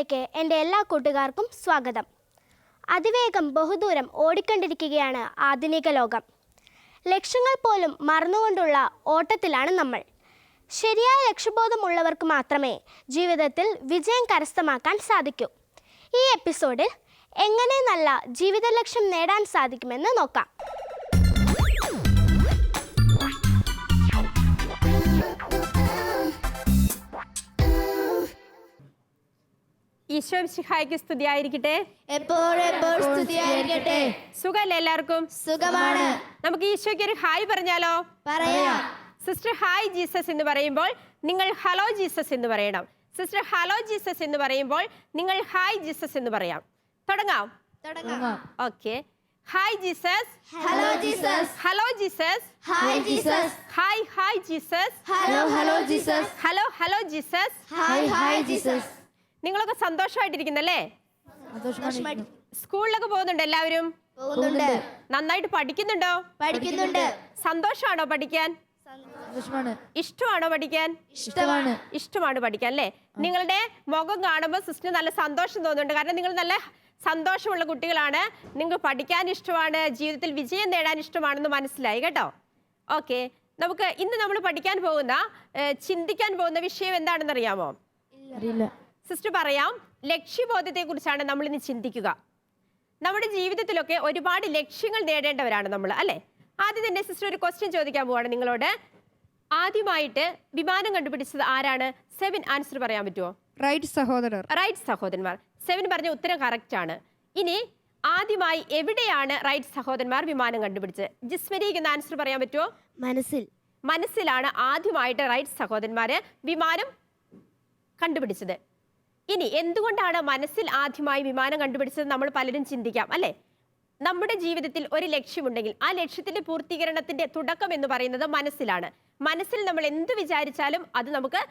പുതിയൊരു എന്റെ എല്ലാ കൂട്ടുകാർക്കും സ്വാഗതം. അതിവേഗം ബഹുദൂരം ഓടിക്കൊണ്ടിരിക്കുകയാണ് ആധുനിക ലോകം. ലക്ഷ്യങ്ങൾ പോലും മറന്നുകൊണ്ടുള്ള ഓട്ടത്തിലാണ് നമ്മൾ. ശരിയായ ലക്ഷ്യബോധമുള്ളവർക്ക് മാത്രമേ ജീവിതത്തിൽ വിജയം കരസ്ഥമാക്കാൻ സാധിക്കൂ. ഈ എപ്പിസോഡിൽ എങ്ങനെ നല്ല ജീവിത ലക്ഷ്യം നേടാൻ സാധിക്കുമെന്ന് നോക്കാം. ഈശോ ശിഹായിക്ക് സ്തുതിയായിരിക്കട്ടെ. എപ്പോഴെപ്പോൾ സ്തുതിയായിരിക്കട്ടെ. സുഖല്ലേ എല്ലാവർക്കും? സുഖമാണ്. നമുക്ക് ഈശോയ്ക്ക് ഒരു ഹായ് പറഞ്ഞാലോ? പറയാം. സിസ്റ്റർ ഹായ് ജീസസ് എന്ന് പറയുമ്പോൾ നിങ്ങൾ ഹലോ ജീസസ് എന്ന് പറയണം. സിസ്റ്റർ ഹലോ ജീസസ് എന്ന് പറയുമ്പോൾ നിങ്ങൾ ഹായ് ജീസസ് എന്ന് പറയാം. തുടങ്ങാം. തുടങ്ങാം. Okay. Hi Jesus. Hello Jesus. Hello Jesus. Hi Jesus. Hi hi Jesus. Hello hello Jesus. Hello hello Jesus. Hi hi Jesus. നിങ്ങളൊക്കെ സന്തോഷമായിട്ടിരിക്കുന്നല്ലേ? സന്തോഷമായിട്ട് സ്കൂളിലൊക്കെ പോകുന്നുണ്ട് എല്ലാവരും? നന്നായിട്ട് പഠിക്കുന്നുണ്ടോ? പഠിക്കുന്നുണ്ട്. സന്തോഷമാണോ പഠിക്കാൻ? ഇഷ്ടമാണോ പഠിക്കാൻ? ഇഷ്ടമാണ്. ഇഷ്ടമാണ് പഠിക്കാൻ അല്ലേ? നിങ്ങളുടെ മുഖം കാണുമ്പോൾ സിസ്റ്റർ നല്ല സന്തോഷം തോന്നുന്നുണ്ട്. കാരണം നിങ്ങൾ നല്ല സന്തോഷമുള്ള കുട്ടികളാണ്. നിങ്ങൾക്ക് പഠിക്കാൻ ഇഷ്ടമാണ്. ജീവിതത്തിൽ വിജയം നേടാൻ ഇഷ്ടമാണെന്ന് മനസ്സിലായി കേട്ടോ. ഓക്കെ. നമുക്ക് ഇന്ന് നമ്മൾ പഠിക്കാൻ പോകുന്ന ചിന്തിക്കാൻ പോകുന്ന വിഷയം എന്താണെന്ന് അറിയാമോ അറിയില്ല സിസ്റ്റർ പറയാം ലക്ഷ്യബോധത്തെ കുറിച്ചാണ് നമ്മൾ ഇന്ന് ചിന്തിക്കുക. നമ്മുടെ ജീവിതത്തിലൊക്കെ ഒരുപാട് ലക്ഷ്യങ്ങൾ നേടേണ്ടവരാണ് നമ്മൾ അല്ലെ? ആദ്യം തന്നെ സിസ്റ്റർ ഒരു ക്വസ്റ്റ്യൻ ചോദിക്കാൻ പോവാണ് നിങ്ങളോട്. ആദ്യമായിട്ട് വിമാനം കണ്ടുപിടിച്ചത് ആരാണ്? സെവൻ ആൻസർ പറയാൻ പറ്റുമോ റൈറ്റ് സഹോദരർ. റൈറ്റ് സഹോദരന്മാർ. സെവൻ പറഞ്ഞ ഉത്തരം കറക്റ്റ് ആണ്. ഇനി ആദ്യമായി എവിടെയാണ് റൈറ്റ് സഹോദരന്മാർ വിമാനം കണ്ടുപിടിച്ചത്? ജിസ്മരീക്ക് എന്ന ആൻസർ പറയാൻ പറ്റുമോ മനസ്സിൽ. മനസ്സിലാണ് ആദ്യമായിട്ട് റൈറ്റ് സഹോദരന്മാര് വിമാനം കണ്ടുപിടിച്ചത്. ഇനി എന്തുകൊണ്ടാണ് മനസ്സിൽ ആദ്യമായി വിമാനം കണ്ടുപിടിച്ചത് നമ്മൾ പലരും ചിന്തിക്കാം അല്ലെ? നമ്മുടെ ജീവിതത്തിൽ ഒരു ലക്ഷ്യമുണ്ടെങ്കിൽ ആ ലക്ഷ്യത്തിന്റെ പൂർത്തീകരണത്തിന്റെ തുടക്കം എന്ന് പറയുന്നത് മനസ്സിലാണ്. മനസ്സിൽ നമ്മൾ എന്ത് വിചാരിച്ചാലും അത് നമുക്ക്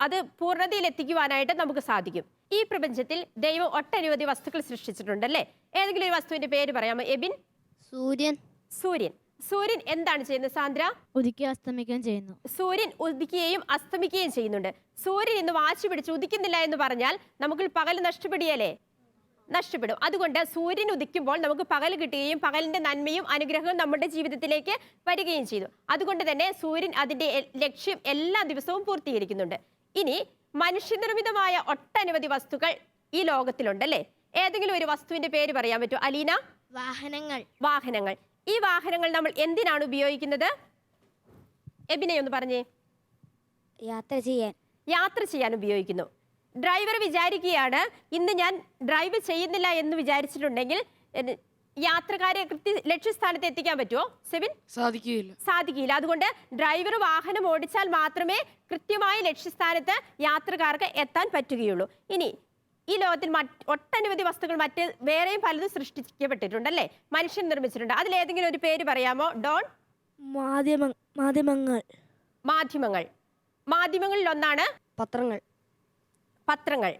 അത് പൂർണതയിൽ എത്തിക്കുവാനായിട്ട് നമുക്ക് സാധിക്കും. ഈ പ്രപഞ്ചത്തിൽ ദൈവം ഒട്ടനവധി വസ്തുക്കൾ സൃഷ്ടിച്ചിട്ടുണ്ട് അല്ലേ? ഏതെങ്കിലും ഒരു വസ്തുവിന്റെ പേര് പറയാമോ? എബിൻ? സൂര്യൻ. സൂര്യൻ. സൂര്യൻ എന്താണ് ചെയ്യുന്നത് സാന്ദ്ര? ഉദിക്കുക അസ്തമിക്കുകയും ചെയ്യുന്നു. സൂര്യൻ ഉദിക്കുകയും അസ്തമിക്കുകയും ചെയ്യുന്നുണ്ട്. സൂര്യൻ ഇന്ന് വാശി പിടിച്ച് ഉദിക്കുന്നില്ല എന്ന് പറഞ്ഞാൽ നമുക്ക് പകൽ നഷ്ടപ്പെടിയാലേ നഷ്ടപ്പെടും. അതുകൊണ്ട് സൂര്യൻ ഉദിക്കുമ്പോൾ നമുക്ക് പകൽ കിട്ടുകയും പകലിന്റെ നന്മയും അനുഗ്രഹവും നമ്മുടെ ജീവിതത്തിലേക്ക് വരികയും ചെയ്തു. അതുകൊണ്ട് തന്നെ സൂര്യൻ അതിന്റെ ലക്ഷ്യം എല്ലാ ദിവസവും പൂർത്തീകരിക്കുന്നുണ്ട്. ഇനി മനുഷ്യനിർമ്മിതമായ ഒട്ടനവധി വസ്തുക്കൾ ഈ ലോകത്തിലുണ്ട് അല്ലേ? ഏതെങ്കിലും ഒരു വസ്തുവിന്റെ പേര് പറയാൻ പറ്റുമോ? അലീന? വാഹനങ്ങൾ. വാഹനങ്ങൾ. ഈ വാഹനങ്ങൾ നമ്മൾ എന്തിനാണ് ഉപയോഗിക്കുന്നത്? എബിനെ ഒന്ന് പറഞ്ഞേ. യാത്ര ചെയ്യാൻ. യാത്ര ചെയ്യാൻ ഉപയോഗിക്കുന്നു. ഡ്രൈവർ വിചാരിക്കുകയാണ് ഇന്ന് ഞാൻ ഡ്രൈവ് ചെയ്യുന്നില്ല എന്ന് വിചാരിച്ചിട്ടുണ്ടെങ്കിൽ യാത്രക്കാരെ കൃത്യ ലക്ഷ്യസ്ഥാനത്ത് എത്തിക്കാൻ പറ്റുമോ സെബിൻ? സാധിക്കുകയില്ല. സാധിക്കില്ല അതുകൊണ്ട് ഡ്രൈവർ വാഹനം ഓടിച്ചാൽ മാത്രമേ കൃത്യമായ ലക്ഷ്യസ്ഥാനത്ത് യാത്രക്കാർക്ക് എത്താൻ പറ്റുകയുള്ളൂ. ഇനി ഈ ലോകത്തിൽ ഒട്ടനവധി വസ്തുക്കൾ മറ്റ് വേറെയും പലതും സൃഷ്ടിക്കപ്പെട്ടിട്ടുണ്ടല്ലേ? മനുഷ്യൻ നിർമ്മിച്ചിട്ടുണ്ട്. അതിലേതെങ്കിലും ഒരു പേര് പറയാമോ? ഡോൺ? മാധ്യമ മാധ്യമങ്ങൾ. മാധ്യമങ്ങൾ. മാധ്യമങ്ങളിൽ ഒന്നാണ് പത്രങ്ങൾ. പത്രങ്ങൾ.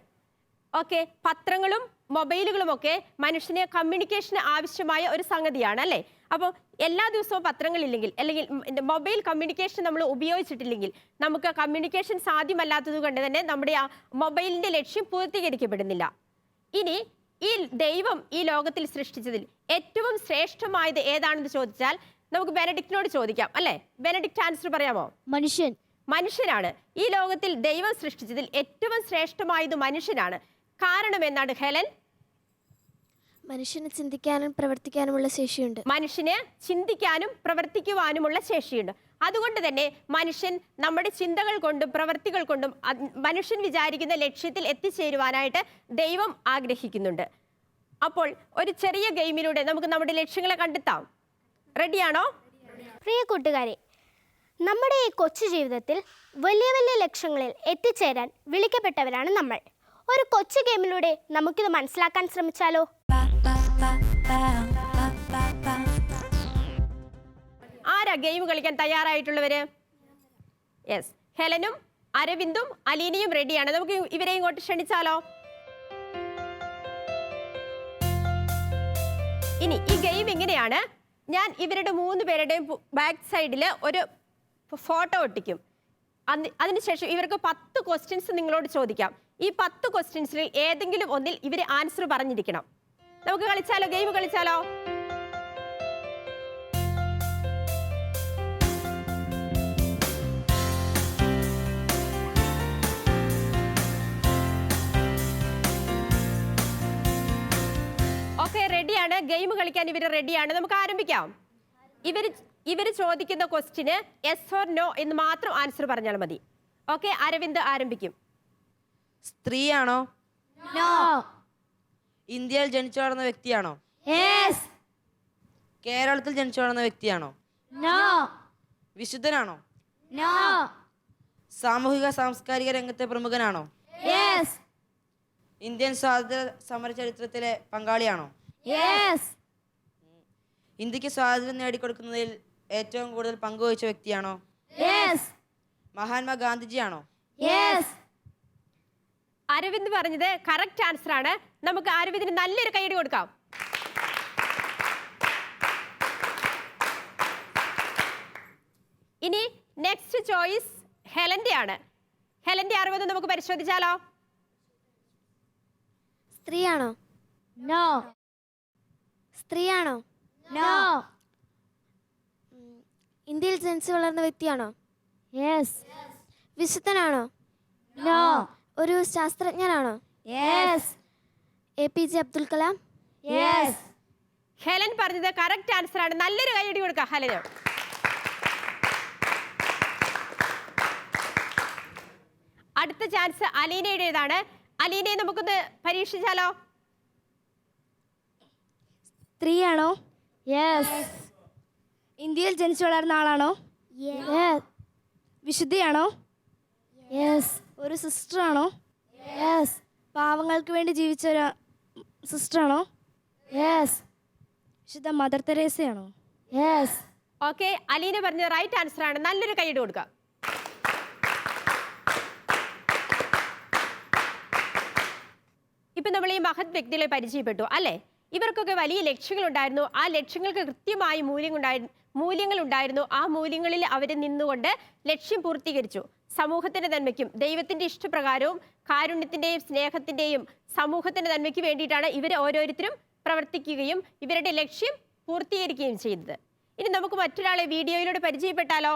ഓക്കെ. പത്രങ്ങളും മൊബൈലുകളും ഒക്കെ മനുഷ്യന് കമ്മ്യൂണിക്കേഷന് ആവശ്യമായ ഒരു സംഗതിയാണ് അല്ലേ? അപ്പോൾ എല്ലാ ദിവസവും പത്രങ്ങളില്ലെങ്കിൽ അല്ലെങ്കിൽ മൊബൈൽ കമ്മ്യൂണിക്കേഷൻ നമ്മൾ ഉപയോഗിച്ചിട്ടില്ലെങ്കിൽ നമുക്ക് കമ്മ്യൂണിക്കേഷൻ സാധ്യമല്ലാത്തത് കൊണ്ട് തന്നെ നമ്മുടെ ആ മൊബൈലിന്റെ ലക്ഷ്യം പൂർത്തീകരിക്കപ്പെടുന്നില്ല. ഇനി ഈ ദൈവം ഈ ലോകത്തിൽ സൃഷ്ടിച്ചതിൽ ഏറ്റവും ശ്രേഷ്ഠമായത് ഏതാണെന്ന് ചോദിച്ചാൽ നമുക്ക് ബെനഡിക്റ്റിനോട് ചോദിക്കാം അല്ലേ? ബെനഡിക്റ്റ് ആൻസർ പറയാമോ? മനുഷ്യൻ. മനുഷ്യനാണ്. ഈ ലോകത്തിൽ ദൈവം സൃഷ്ടിച്ചതിൽ ഏറ്റവും ശ്രേഷ്ഠമായത് മനുഷ്യനാണ്. കാരണം എന്നാണ് ഹെലൻ? മനുഷ്യന് ചിന്തിക്കാനും പ്രവർത്തിക്കാനുമുള്ള ശേഷിയുണ്ട്. മനുഷ്യന് ചിന്തിക്കാനും പ്രവർത്തിക്കുവാനുമുള്ള ശേഷിയുണ്ട്. അതുകൊണ്ട് തന്നെ മനുഷ്യൻ നമ്മുടെ ചിന്തകൾ കൊണ്ടും പ്രവർത്തികൾ കൊണ്ടും മനുഷ്യൻ വിചാരിക്കുന്ന ലക്ഷ്യത്തിൽ എത്തിച്ചേരുവാനായിട്ട് ദൈവം ആഗ്രഹിക്കുന്നുണ്ട്. അപ്പോൾ ഒരു ചെറിയ ഗെയിമിലൂടെ നമുക്ക് നമ്മുടെ ലക്ഷ്യങ്ങളെ കണ്ടെത്താം. റെഡിയാണോ? പ്രിയ കൂട്ടുകാരെ നമ്മുടെ ഈ കൊച്ചു ജീവിതത്തിൽ വലിയ വലിയ ലക്ഷ്യങ്ങളിൽ എത്തിച്ചേരാൻ വിളിക്കപ്പെട്ടവരാണ് നമ്മൾ. ഒരു കൊച്ചു ഗെയിമിലൂടെ നമുക്കിത് മനസ്സിലാക്കാൻ ശ്രമിച്ചാലോ? ആരാ ഗെയിം കളിക്കാൻ തയ്യാറായിട്ടുള്ളവര്? യെസ് ഹെലനും അരവിന്ദും അലീനയും റെഡിയാണ് നമുക്ക് ഇവരെ ഇങ്ങോട്ട് ക്ഷണിച്ചാലോ? ഇനി ഈ ഗെയിം എങ്ങനെയാണ് ഞാൻ ഇവരുടെ മൂന്ന് പേരുടെയും ബാക്ക് സൈഡിൽ ഒരു ഫോട്ടോ ഒട്ടിക്കും. അതിനുശേഷം ഇവർക്ക് പത്ത് ക്വസ്റ്റ്യൻസ് നിങ്ങളോട് ചോദിക്കാം. ഈ പത്ത് ക്വസ്റ്റ്യൻസിൽ ഏതെങ്കിലും ഒന്നിൽ ഇവർ ആൻസർ പറഞ്ഞിരിക്കണം. നമുക്ക് കളിച്ചാലോ? ഗെയിം കളിച്ചാലോ? ഓക്കെ റെഡിയാണ് ഗെയിം കളിക്കാൻ ഇവർ റെഡിയാണ് നമുക്ക് ആരംഭിക്കാം. ഇവർ ഇവർ ചോദിക്കുന്ന ക്വസ്റ്റിന് എസ് ഓർ നോ എന്ന് മാത്രം ആൻസർ പറഞ്ഞാൽ മതി. ഓക്കെ അരവിന്ദ് ആരംഭിക്കും. സ്ത്രീയാണോ? ഇന്ത്യയിൽ ജനിച്ചു വളർന്ന വ്യക്തിയാണോ? കേരളത്തിൽ ജനിച്ചു വളർന്ന വ്യക്തിയാണോ? വിശുദ്ധനാണോ? സാമൂഹിക സാംസ്കാരിക രംഗത്തെ പ്രമുഖനാണോ? ഇന്ത്യൻ സ്വാതന്ത്ര്യ സമര ചരിത്രത്തിലെ പങ്കാളിയാണോ? ഇന്ത്യയ്ക്ക് സ്വാതന്ത്ര്യം നേടിക്കൊടുക്കുന്നതിൽ ഏറ്റവും കൂടുതൽ പങ്കുവഹിച്ച വ്യക്തിയാണോ? മഹാത്മാ ഗാന്ധിജിയാണോ? അരവിന്ദ് പറഞ്ഞത് കറക്റ്റ് ആൻസർ ആണ്. നമുക്ക് അരവിന്ദിന് നല്ലൊരു കൈയടി കൊടുക്കാം. ഇനി നെക്സ്റ്റ് ചോയ്സ് ഹെലന്റെ ആണ് ഹെലന്റെ അറിവ് നമുക്ക് പരിശോധിച്ചാലോ? സ്ത്രീയാണോ? നോ. സ്ത്രീയാണോ? നോ. ഇന്ത്യയിൽ ജനിച്ചു വളർന്ന വ്യക്തിയാണോ? യെസ്. വിശുദ്ധനാണോ? നോ. ഒരു ശാസ്ത്രജ്ഞനാണോ? Yes A P J Abdul Kalam yes Helen പറഞ്ഞത് കറക്റ്റ് ആൻസർ ആണ്. നല്ലൊരു കൈയടി കൊടുക്കാം ഹെലന് അടുത്ത ചാൻസ് അലീനയുടേതാണ്. അലീനയെ നമുക്കൊന്ന് പരീക്ഷിച്ചാലോ? സ്ത്രീയാണോ? യെസ് ഇന്ത്യയിൽ ജനിച്ചു വളർന്ന ആളാണോ? വിശുദ്ധിയാണോ? യെസ് ഒരു സിസ്റ്ററാണോ? യെസ് പാവങ്ങൾക്ക് വേണ്ടി ജീവിച്ച ഒരു സിസ്റ്ററാണോ? യെസ് വിശുദ്ധ മദർ തെരേസയാണോ? യെസ് ഓക്കെ അലീന പറഞ്ഞ റൈറ്റ് ആൻസർ ആണ്. നല്ലൊരു കൈയ്യടി കൊടുക്കുക ഇപ്പൊ നമ്മൾ ഈ മഹത് വ്യക്തികളെ പരിചയപ്പെട്ടു അല്ലേ? ഇവർക്കൊക്കെ വലിയ ലക്ഷ്യങ്ങളുണ്ടായിരുന്നു. ആ ലക്ഷ്യങ്ങൾക്ക് കൃത്യമായി മൂല്യങ്ങൾ ഉണ്ടായിരുന്നു ആ മൂല്യങ്ങളിൽ അവർ നിന്നുകൊണ്ട് ലക്ഷ്യം പൂർത്തീകരിച്ചു. സമൂഹത്തിന്റെ നന്മയ്ക്കും ദൈവത്തിന്റെ ഇഷ്ടപ്രകാരവും കാരുണ്യത്തിന്റെയും സ്നേഹത്തിന്റെയും സമൂഹത്തിന്റെ നന്മയ്ക്ക് വേണ്ടിയിട്ടാണ് ഇവർ ഓരോരുത്തരും പ്രവർത്തിക്കുകയും ഇവരുടെ ലക്ഷ്യം പൂർത്തീകരിക്കുകയും ചെയ്തത് ഇനി നമുക്ക് മറ്റൊരാളെ വീഡിയോയിലൂടെ പരിചയപ്പെട്ടാലോ?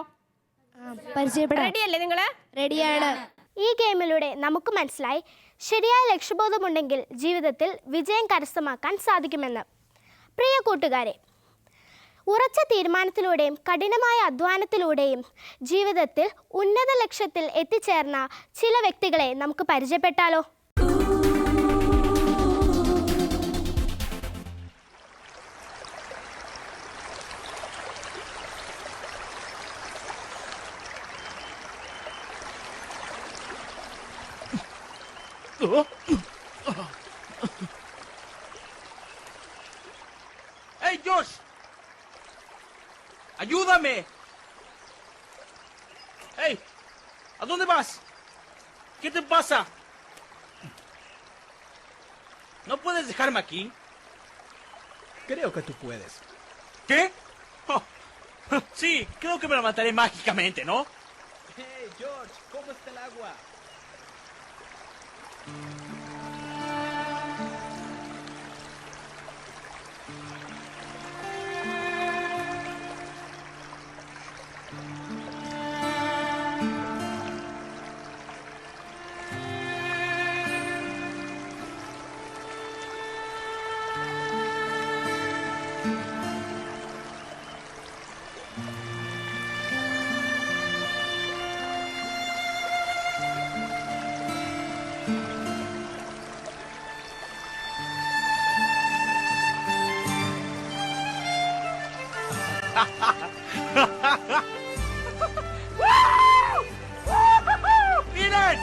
റെഡിയല്ലേ നിങ്ങൾ? റെഡിയാണ് ഈ ഗെയിമിലൂടെ നമുക്ക് മനസ്സിലായി ശരിയായ ലക്ഷ്യബോധമുണ്ടെങ്കിൽ ജീവിതത്തിൽ വിജയം കരസ്ഥമാക്കാൻ സാധിക്കുമെന്ന്. പ്രിയ കൂട്ടുകാരെ ഉറച്ച തീരുമാനത്തിലൂടെയും കഠിനമായ അധ്വാനത്തിലൂടെയും ജീവിതത്തിൽ ഉന്നത ലക്ഷ്യത്തിൽ എത്തിച്ചേർന്ന ചില വ്യക്തികളെ നമുക്ക് പരിചയപ്പെട്ടാലോ ¡Hey, Josh! ¡Ayúdame! ¡Hey! ¿A dónde vas? ¿Qué te pasa? ¿No puedes dejarme aquí? Creo que tú puedes. ¿Qué? Oh, sí, creo que me levantaré mágicamente, ¿no? Hey, George, ¿cómo está el agua? Miren!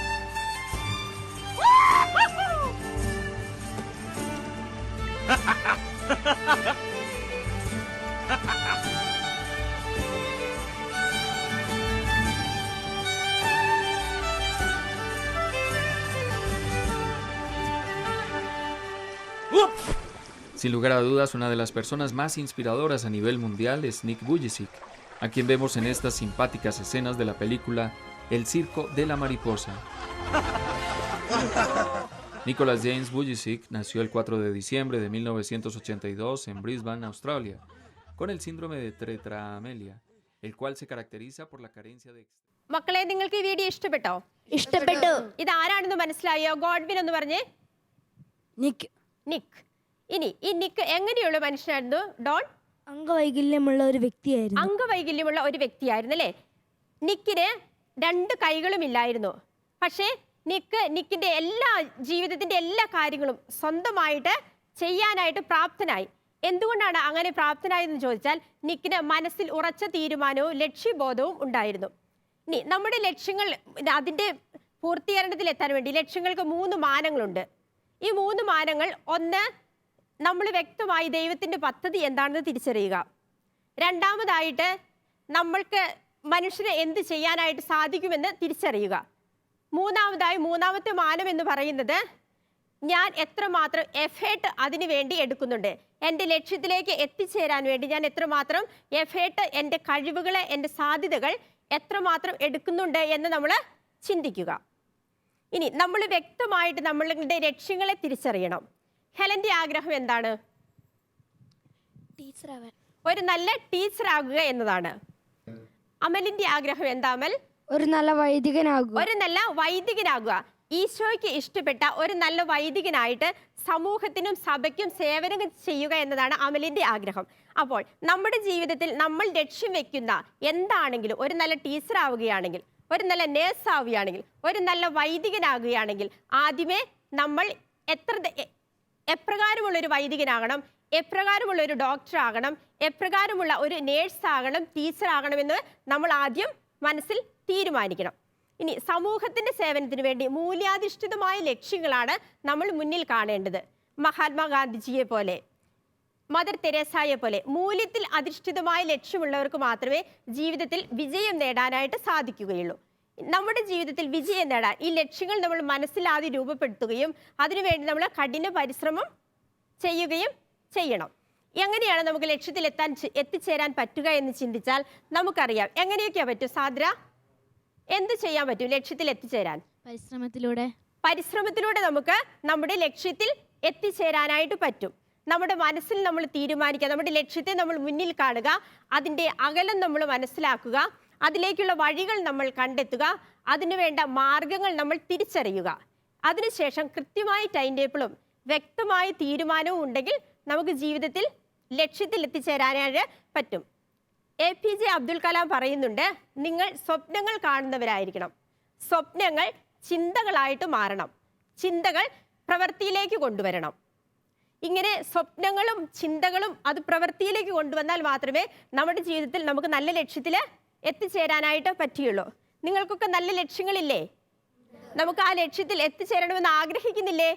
Whoops! Sin lugar a dudas, una de las personas más inspiradoras a nivel mundial es Nick Vujicic, a quien vemos en estas simpáticas escenas de la película El circo de la mariposa. Nicholas James Vujicic nació el 4 de diciembre de 1982 en Brisbane, Australia, con el síndrome de tetraamelia, el cual se caracteriza por la carencia de... മക്കളെ നിങ്ങൾക്ക് ഈ video ഇഷ്ടപ്പെട്ടോ ഇഷ്ടപ്പെട്ടു ഇത് ആരാണെന്ന് മനസ്സിലായോ Godwin എന്ന് പറഞ്ഞേ നിക്ക് നിക്ക് ഇനി ഈ നിക്ക് എങ്ങനെയുള്ള മനുഷ്യനായിരുന്നു? ഡോൺ? അംഗവൈകല്യമുള്ള ഒരു വ്യക്തിയായിരുന്നു. അംഗവൈകല്യമുള്ള ഒരു വ്യക്തിയായിരുന്നു അല്ലേ? നിക്കിന് രണ്ട് കൈകളും ഇല്ലായിരുന്നു. പക്ഷേ നിക്ക് നിക്കിന്റെ എല്ലാ ജീവിതത്തിന്റെ എല്ലാ കാര്യങ്ങളും സ്വന്തമായിട്ട് ചെയ്യാനായിട്ട് പ്രാപ്തനായി. എന്തുകൊണ്ടാണ് അങ്ങനെ പ്രാപ്തനായതെന്ന് ചോദിച്ചാൽ നിക്കിന് മനസ്സിൽ ഉറച്ച തീരുമാനവും ലക്ഷ്യബോധവും ഉണ്ടായിരുന്നു. ഇനി നമ്മുടെ ലക്ഷ്യങ്ങൾ അതിന്റെ അതിന്റെ പൂർത്തീകരണത്തിൽ എത്താൻ വേണ്ടി ലക്ഷ്യങ്ങൾക്ക് മൂന്ന് മാനങ്ങളുണ്ട്. ഈ മൂന്ന് മാനങ്ങൾ ഒന്ന് നമ്മൾ വ്യക്തമായി ദൈവത്തിന്റെ പദ്ധതി എന്താണെന്ന് തിരിച്ചറിയുക. രണ്ടാമതായിട്ട് നമ്മൾക്ക് മനുഷ്യന് എന്ത് ചെയ്യാനായിട്ട് സാധിക്കുമെന്ന് തിരിച്ചറിയുക. മൂന്നാമതായി മൂന്നാമത്തെ മാനം എന്ന് പറയുന്നത് ഞാൻ എത്രമാത്രം എഫേർട്ട് അതിനു വേണ്ടി എടുക്കുന്നുണ്ട്. എന്റെ ലക്ഷ്യത്തിലേക്ക് എത്തിച്ചേരാൻ വേണ്ടി ഞാൻ എത്രമാത്രം എഫേർട്ട് എന്റെ കഴിവുകളെ എന്റെ സാധ്യതകൾ എത്രമാത്രം എടുക്കുന്നുണ്ട് എന്ന് നമ്മൾ ചിന്തിക്കുക. ഇനി നമ്മൾ വ്യക്തമായിട്ട് നമ്മളുടെ ലക്ഷ്യങ്ങളെ തിരിച്ചറിയണം. ഹെലന്റെ ആഗ്രഹം എന്താണ്? ടീച്ചറാവാൻ ഒരു നല്ല ടീച്ചർ ആകുക എന്നതാണ്. അമലിന്റെ ആഗ്രഹം എന്താ അമൽ? ഒരു നല്ല വൈദികനാകുക. ഒരു നല്ല വൈദികനാകുക. ഈശോയ്ക്ക് ഇഷ്ടപ്പെട്ട ഒരു നല്ല വൈദികനായിട്ട് സമൂഹത്തിനും സഭയ്ക്കും സേവനം ചെയ്യുക എന്നതാണ് അമലിന്റെ ആഗ്രഹം. അപ്പോൾ നമ്മുടെ ജീവിതത്തിൽ നമ്മൾ ലക്ഷ്യം വെക്കുന്ന എന്താണെങ്കിലും ഒരു നല്ല ടീച്ചർ ആവുകയാണെങ്കിൽ ഒരു നല്ല നേഴ്സ് ആവുകയാണെങ്കിൽ ഒരു നല്ല വൈദികനാകുകയാണെങ്കിൽ ആദ്യമേ നമ്മൾ എത്ര എപ്രകാരമുള്ള ഒരു വൈദികനാകണം എപ്രകാരമുള്ള ഒരു ഡോക്ടർ ആകണം എപ്രകാരമുള്ള ഒരു നേഴ്സ് ആകണം ടീച്ചർ ആകണമെന്ന് നമ്മൾ ആദ്യം മനസ്സിൽ തീരുമാനിക്കണം. ഇനി സമൂഹത്തിന്റെ സേവനത്തിന് വേണ്ടി മൂല്യാധിഷ്ഠിതമായ ലക്ഷ്യങ്ങളാണ് നമ്മൾ മുന്നിൽ കാണേണ്ടത്. മഹാത്മാഗാന്ധിജിയെ പോലെ മദർ തെരേസായെ പോലെ മൂല്യത്തിൽ അധിഷ്ഠിതമായ ലക്ഷ്യമുള്ളവർക്ക് മാത്രമേ ജീവിതത്തിൽ വിജയം നേടാനായിട്ട് സാധിക്കുകയുള്ളൂ. നമ്മുടെ ജീവിതത്തിൽ വിജയം നേടാൻ ഈ ലക്ഷ്യങ്ങൾ നമ്മൾ മനസ്സിൽ ആദ്യം രൂപപ്പെടുത്തുകയും അതിനുവേണ്ടി നമ്മൾ കഠിന പരിശ്രമം ചെയ്യുകയും ചെയ്യണം. എങ്ങനെയാണ് നമുക്ക് ലക്ഷ്യത്തിൽ എത്താൻ എത്തിച്ചേരാൻ പറ്റുക എന്ന് ചിന്തിച്ചാൽ നമുക്കറിയാം. എങ്ങനെയൊക്കെയാ പറ്റും സാദ്ര? എന്ത് ചെയ്യാൻ പറ്റും ലക്ഷ്യത്തിൽ എത്തിച്ചേരാൻ? പരിശ്രമത്തിലൂടെ. പരിശ്രമത്തിലൂടെ നമുക്ക് നമ്മുടെ ലക്ഷ്യത്തിൽ എത്തിച്ചേരാനായിട്ട് പറ്റും. നമ്മുടെ മനസ്സിൽ നമ്മൾ തീരുമാനിക്കുക നമ്മുടെ ലക്ഷ്യത്തെ നമ്മൾ മുന്നിൽ കാണുക അതിന്റെ അകലം നമ്മൾ മനസ്സിലാക്കുക അതിലേക്കുള്ള വഴികൾ നമ്മൾ കണ്ടെത്തുക. അതിനുവേണ്ട മാർഗങ്ങൾ നമ്മൾ തിരിച്ചറിയുക. അതിനുശേഷം കൃത്യമായ ടൈം ടേബിളും വ്യക്തമായ തീരുമാനവും ഉണ്ടെങ്കിൽ നമുക്ക് ജീവിതത്തിൽ ലക്ഷ്യത്തിൽ എത്തിച്ചേരാനായിട്ട് പറ്റും. A P J Abdul Kalam പറയുന്നുണ്ട് നിങ്ങൾ സ്വപ്നങ്ങൾ കാണുന്നവരായിരിക്കണം. സ്വപ്നങ്ങൾ ചിന്തകളായിട്ട് മാറണം. ചിന്തകൾ പ്രവൃത്തിയിലേക്ക് കൊണ്ടുവരണം. ഇങ്ങനെ സ്വപ്നങ്ങളും ചിന്തകളും അത് പ്രവൃത്തിയിലേക്ക് കൊണ്ടുവന്നാൽ മാത്രമേ നമ്മുടെ ജീവിതത്തിൽ നമുക്ക് നല്ല ലക്ഷ്യത്തിൽ എത്തിച്ചേരാനായിട്ട് പറ്റിയുള്ളൂ. നിങ്ങൾക്കൊക്കെ നല്ല ലക്ഷ്യങ്ങളില്ലേ? നമുക്ക് ആ ലക്ഷ്യത്തിൽ എത്തിച്ചേരണമെന്ന് ആഗ്രഹിക്കുന്നില്ലേ?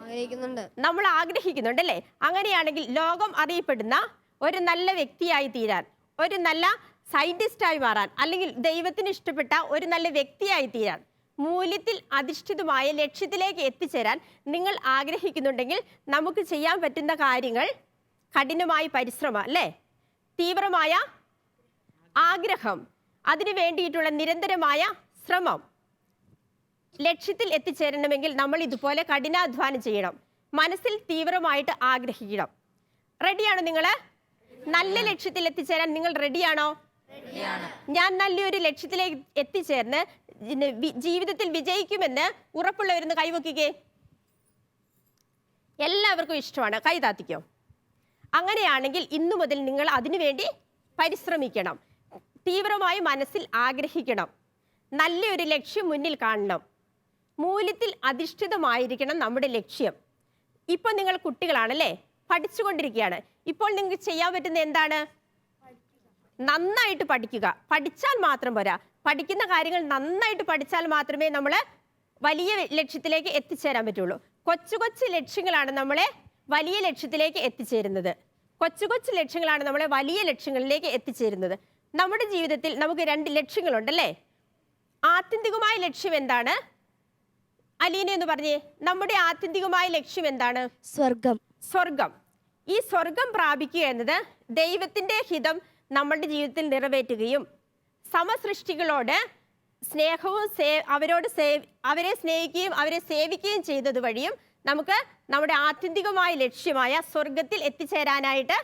ആഗ്രഹിക്കുന്നുണ്ട്. നമ്മൾ ആഗ്രഹിക്കുന്നുണ്ടല്ലേ? അങ്ങനെയാണെങ്കിൽ ലോകം അറിയപ്പെടുന്ന ഒരു നല്ല വ്യക്തിയായി തീരാൻ ഒരു നല്ല സയന്റിസ്റ്റായി മാറാൻ അല്ലെങ്കിൽ ദൈവത്തിന് ഇഷ്ടപ്പെട്ട ഒരു നല്ല വ്യക്തിയായി തീരാൻ മൂല്യത്തിൽ അധിഷ്ഠിതമായ ലക്ഷ്യത്തിലേക്ക് എത്തിച്ചേരാൻ നിങ്ങൾ ആഗ്രഹിക്കുന്നുണ്ടെങ്കിൽ നമുക്ക് ചെയ്യാൻ പറ്റുന്ന കാര്യങ്ങൾ കഠിനമായ പരിശ്രമം അല്ലേ? തീവ്രമായ ആഗ്രഹം. അതിനു വേണ്ടിയിട്ടുള്ള നിരന്തരമായ ശ്രമം. ലക്ഷ്യത്തിൽ എത്തിച്ചേരണമെങ്കിൽ നമ്മൾ ഇതുപോലെ കഠിനാധ്വാനം ചെയ്യണം. മനസ്സിൽ തീവ്രമായിട്ട് ആഗ്രഹിക്കണം. റെഡിയാണോ നിങ്ങൾ നല്ല ലക്ഷ്യത്തിൽ എത്തിച്ചേരാൻ നിങ്ങൾ റെഡിയാണോ ഞാൻ നല്ലൊരു ലക്ഷ്യത്തിലേക്ക് എത്തിച്ചേർന്ന് ജീവിതത്തിൽ വിജയിക്കുമെന്ന് ഉറപ്പുള്ളവരുന്ന് കൈവക്കുകേ എല്ലാവർക്കും ഇഷ്ടമാണ്. കൈ താത്തിക്കോ. അങ്ങനെയാണെങ്കിൽ ഇന്നു മുതൽ നിങ്ങൾ അതിനുവേണ്ടി പരിശ്രമിക്കണം. തീവ്രമായി മനസ്സിൽ ആഗ്രഹിക്കണം. നല്ലൊരു ലക്ഷ്യം മുന്നിൽ കാണണം. മൂല്യത്തിൽ അധിഷ്ഠിതമായിരിക്കണം നമ്മുടെ ലക്ഷ്യം. ഇപ്പോൾ നിങ്ങൾ കുട്ടികളാണല്ലേ? പഠിച്ചുകൊണ്ടിരിക്കുകയാണ്. ഇപ്പോൾ നിങ്ങൾക്ക് ചെയ്യാൻ പറ്റുന്ന എന്താണ്? നന്നായിട്ട് പഠിക്കുക. പഠിച്ചാൽ മാത്രം പോരാ. പഠിക്കുന്ന കാര്യങ്ങൾ നന്നായിട്ട് പഠിച്ചാൽ മാത്രമേ നമ്മൾ വലിയ ലക്ഷ്യത്തിലേക്ക് എത്തിച്ചേരാൻ പറ്റുള്ളൂ. കൊച്ചു കൊച്ചു ലക്ഷ്യങ്ങളാണ് നമ്മളെ വലിയ ലക്ഷ്യത്തിലേക്ക് എത്തിച്ചേരുന്നത്. കൊച്ചു കൊച്ചു ലക്ഷ്യങ്ങളാണ് നമ്മളെ വലിയ ലക്ഷ്യങ്ങളിലേക്ക് എത്തിച്ചേരുന്നത്. നമ്മുടെ ജീവിതത്തിൽ നമുക്ക് രണ്ട് ലക്ഷ്യങ്ങളുണ്ടല്ലേ? ആത്യന്തികമായ ലക്ഷ്യം എന്താണ്? അലീന എന്ന് പറഞ്ഞേ. നമ്മുടെ ആത്യന്തികമായ ലക്ഷ്യം എന്താണ്? സ്വർഗം. സ്വർഗം. ഈ സ്വർഗം പ്രാപിക്കുക എന്നത് ദൈവത്തിന്റെ ഹിതം നമ്മളുടെ ജീവിതത്തിൽ നിറവേറ്റുകയും സമസൃഷ്ടികളോട് സ്നേഹവും സേ അവരോട് സേ അവരെ സ്നേഹിക്കുകയും അവരെ സേവിക്കുകയും ചെയ്തത് വഴിയും നമുക്ക് നമ്മുടെ ആത്യന്തികമായ ലക്ഷ്യമായ സ്വർഗത്തിൽ എത്തിച്ചേരാനായിട്ട്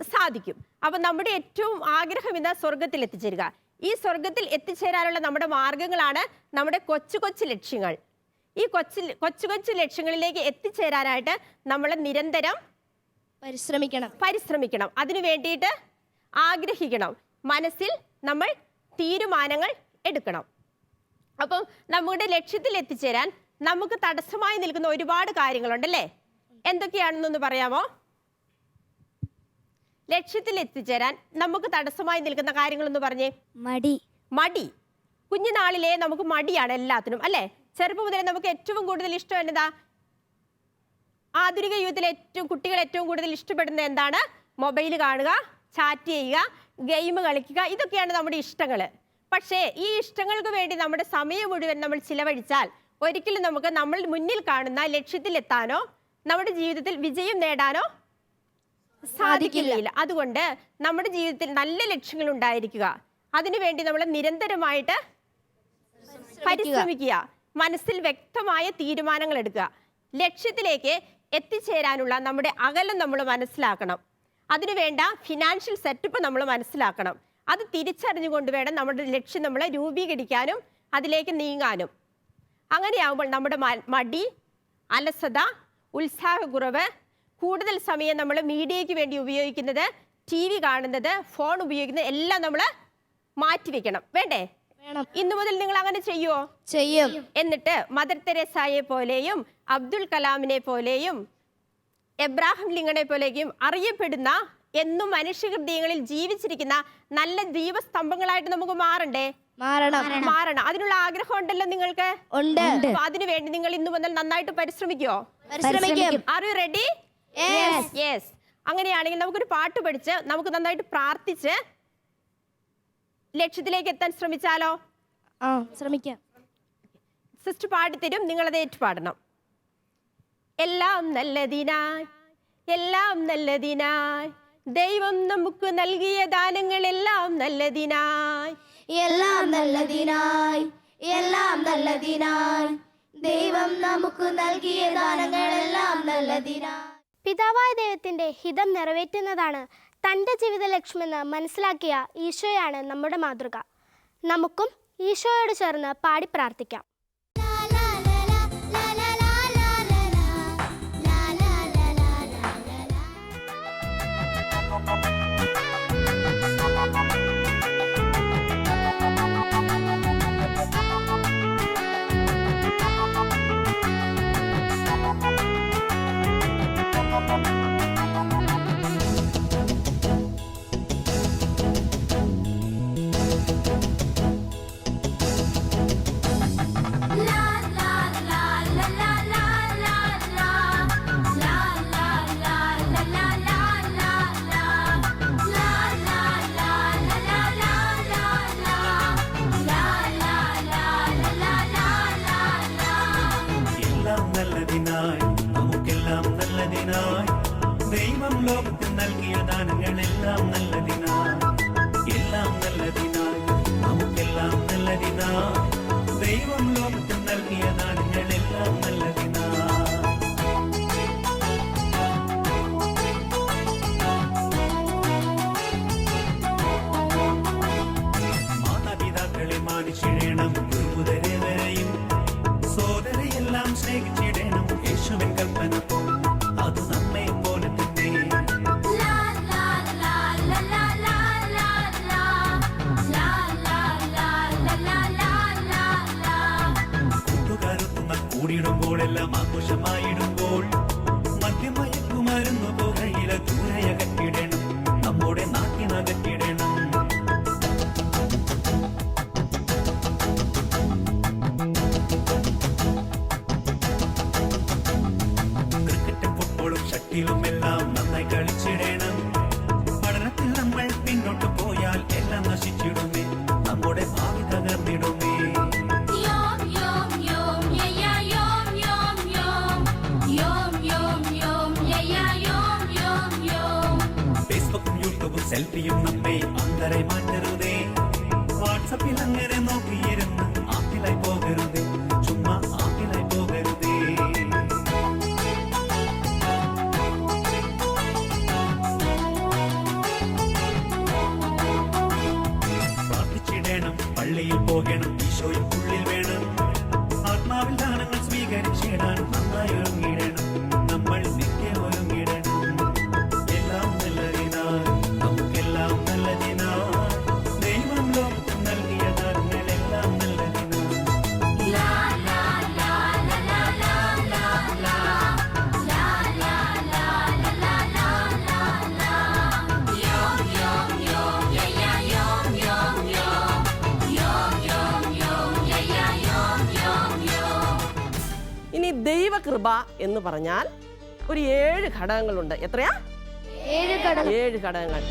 സാധിക്കും. അപ്പൊ നമ്മുടെ ഏറ്റവും ആഗ്രഹം ഇതാ സ്വർഗത്തിൽ എത്തിച്ചേരുക. ഈ സ്വർഗത്തിൽ എത്തിച്ചേരാനുള്ള നമ്മുടെ മാർഗങ്ങളാണ് നമ്മുടെ കൊച്ചു കൊച്ചു ലക്ഷ്യങ്ങൾ. ഈ കൊച്ചു കൊച്ചു കൊച്ചു ലക്ഷ്യങ്ങളിലേക്ക് എത്തിച്ചേരാനായിട്ട് നമ്മൾ നിരന്തരം പരിശ്രമിക്കണം. പരിശ്രമിക്കണം. അതിനു വേണ്ടിയിട്ട് ആഗ്രഹിക്കണം. മനസ്സിൽ നമ്മൾ തീരുമാനങ്ങൾ എടുക്കണം. അപ്പം നമ്മുടെ ലക്ഷ്യത്തിൽ എത്തിച്ചേരാൻ നമുക്ക് തടസ്സമായി നിൽക്കുന്ന ഒരുപാട് കാര്യങ്ങളുണ്ടല്ലേ? എന്തൊക്കെയാണെന്നൊന്ന് പറയാമോ? ലക്ഷ്യത്തിൽ എത്തിച്ചേരാൻ നമുക്ക് തടസ്സമായി നിൽക്കുന്ന കാര്യങ്ങളൊന്ന് പറഞ്ഞേ. മടി. മടി. കുഞ്ഞുനാളിലെ നമുക്ക് മടിയാണ് എല്ലാത്തിനും അല്ലേ? ചെറുപ്പം മുതലേ നമുക്ക് ഏറ്റവും കൂടുതൽ ഇഷ്ടം എന്നതാ? ആധുനിക യുഗത്തിലെ ഏറ്റവും കുട്ടികൾ ഏറ്റവും കൂടുതൽ ഇഷ്ടപ്പെടുന്ന എന്താണ്? മൊബൈൽ കാണുക ചാറ്റ് ചെയ്യുക ഗെയിം കളിക്കുക ഇതൊക്കെയാണ് നമ്മുടെ ഇഷ്ടങ്ങൾ പക്ഷേ ഈ ഇഷ്ടങ്ങൾക്ക് വേണ്ടി നമ്മുടെ സമയം മുഴുവൻ നമ്മൾ ചിലവഴിച്ചാൽ ഒരിക്കലും നമുക്ക് നമ്മൾ മുന്നിൽ കാണുന്ന ലക്ഷ്യത്തിലെത്താനോ നമ്മുടെ ജീവിതത്തിൽ വിജയം നേടാനോ സാധിക്കില്ല. അതുകൊണ്ട് നമ്മുടെ ജീവിതത്തിൽ നല്ല ലക്ഷ്യങ്ങൾ ഉണ്ടായിരിക്കുക. അതിനുവേണ്ടി നമ്മൾ നിരന്തരമായിട്ട് പരിശ്രമിക്കുക. മനസ്സിൽ വ്യക്തമായ തീരുമാനങ്ങൾ എടുക്കുക. ലക്ഷ്യത്തിലേക്ക് എത്തിച്ചേരാനുള്ള നമ്മുടെ അകലം നമ്മൾ മനസ്സിലാക്കണം. അതിനുവേണ്ട ഫിനാൻഷ്യൽ സെറ്റപ്പ് നമ്മൾ മനസ്സിലാക്കണം. അത് തിരിച്ചറിഞ്ഞുകൊണ്ട് വേണം നമ്മുടെ ലക്ഷ്യം നമ്മൾ രൂപീകരിക്കാനും അതിലേക്ക് നീങ്ങാനും. അങ്ങനെയാകുമ്പോൾ നമ്മുടെ മടി അലസത ഉത്സാഹക്കുറവ് കൂടുതൽ സമയം നമ്മൾ മീഡിയയ്ക്ക് വേണ്ടി ഉപയോഗിക്കുന്നത് ടി വി കാണുന്നത് ഫോൺ ഉപയോഗിക്കുന്നത് എല്ലാം നമ്മൾ മാറ്റിവെക്കണം വേണ്ടേ? വേണം. ഇന്നു മുതൽ നിങ്ങൾ അങ്ങനെ ചെയ്യുമോ ചെയ്യും. എന്നിട്ട് മദർ തെരേസായെ പോലെയും അബ്ദുൽ കലാമിനെ പോലെയും എബ്രാഹിം ലിങ്കണെ പോലെയും അറിയപ്പെടുന്ന എന്നും മനുഷ്യഹൃദയങ്ങളിൽ ജീവിച്ചിരിക്കുന്ന നല്ല ദീപസ്തംഭങ്ങളായിട്ട് നമുക്ക് മാറണ്ടേ? മാറണം. മാറണം. അതിനുള്ള ആഗ്രഹം ഉണ്ടല്ലോ നിങ്ങൾക്ക്? ഉണ്ട്. അതിനു വേണ്ടി നിങ്ങൾ ഇന്നു മുതൽ നന്നായിട്ട് പരിശ്രമിക്കോ? പരിശ്രമിക്കും. ആർ യു റെഡി യെസ് അങ്ങനെയാണെങ്കിൽ നമുക്കൊരു പാട്ട് പഠിച്ച് നമുക്ക് നന്നായിട്ട് പ്രാർത്ഥിച്ച് ലക്ഷ്യത്തിലേക്ക് എത്താൻ ശ്രമിച്ചാലോ? ആ. ശ്രമിക്കാം. സിസ്റ്റർ പാടിത്തരും നിങ്ങളത് ഏറ്റുപാടണം. എല്ലാം നല്ലതിനായി എല്ലാം നല്ലതിനായി ദൈവം നമുക്ക് നൽകിയ ദാനങ്ങൾ എല്ലാം നല്ലതിനായി എല്ലാം നല്ലതിനായി എല്ലാം നല്ലതിനായി ദൈവം നമുക്ക് നൽകിയ ദാനങ്ങൾ ദാനങ്ങളെല്ലാം നല്ലതിനായി പിതാവായ ദൈവത്തിന്റെ ഹിതം നിറവേറ്റുന്നതാണ് തന്റെ ജീവിത ലക്ഷ്യമെന്ന് മനസ്സിലാക്കിയ ഈശോയാണ് നമ്മുടെ മാതൃക. നമുക്കും ഈശോയോട് ചേർന്ന് പാടി പ്രാർത്ഥിക്കാം. സെൽഫിയും നമ്മെ അന്തരെ മാറ്റരുതേ. വാട്സ് വാട്സപ്പിൽ അങ്ങനെ നോക്കിയിരുന്ന് ദൈവകൃപ എന്ന് പറഞ്ഞാൽ ഒരു ഏഴ് ഘടകങ്ങളുണ്ട്. എത്രയാ? ഏഴ് ഘടകങ്ങൾ.